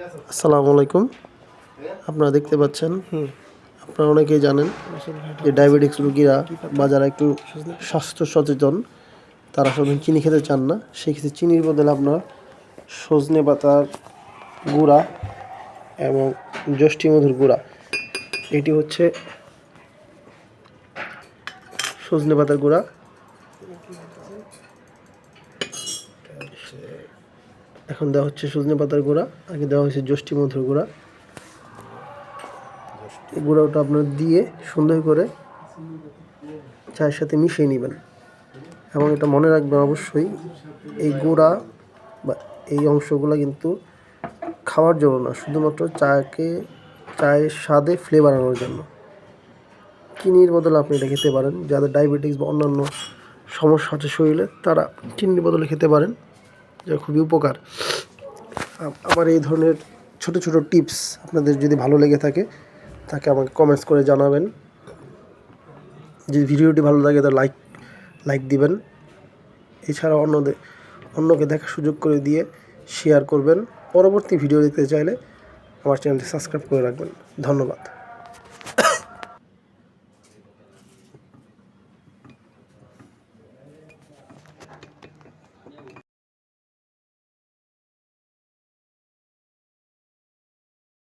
আসসালামু আলাইকুম। আপনারা দেখতে পাচ্ছেন, আপনারা অনেকেই জানেন যে ডায়াবেটিক্স রোগীরা বা যারা একটু স্বাস্থ্য সচেতন, তারা আসলে চিনি খেতে চান না। সেক্ষেত্রে চিনির বদলে আপনার সজনে পাতার গুঁড়া এবং যষ্টি মধুর গুঁড়া। এটি হচ্ছে সজনে পাতার গুঁড়া। এখন দেওয়া হচ্ছে সজনে পাতার গুঁড়া আগে দেওয়া হয়েছে যষ্টি মধুর গুঁড়া। এই গুঁড়োটা আপনার দিয়ে সুন্দর করে চায়ের সাথে মিশিয়ে নেবেন। এবং এটা মনে রাখবেন অবশ্যই এই গুঁড়া বা এই অংশগুলো কিন্তু খাওয়ার জন্য না শুধুমাত্র চাকে চায়ের স্বাদে ফ্লেভার আনার জন্য। চিনির বদলে আপনি এটা খেতে পারেন যাদের ডায়াবেটিস বা অন্যান্য সমস্যা আছে শরীরে তারা চিনির বদলে খেতে পারেন। যা খুবই উপকার। আমার এই ধরনের ছোট ছোট টিপস আপনাদের যদি ভালো লেগে থাকে, তাকে আমাকে কমেন্টস করে জানাবেন। যদি ভিডিওটি ভালো লাগে, তাহলে লাইক লাইক দিবেন। এছাড়া অন্যদের, অন্যকে দেখার সুযোগ করে দিয়ে শেয়ার করবেন। পরবর্তী ভিডিও দেখতে চাইলে আমার চ্যানেলটি সাবস্ক্রাইব করে রাখবেন। ধন্যবাদ।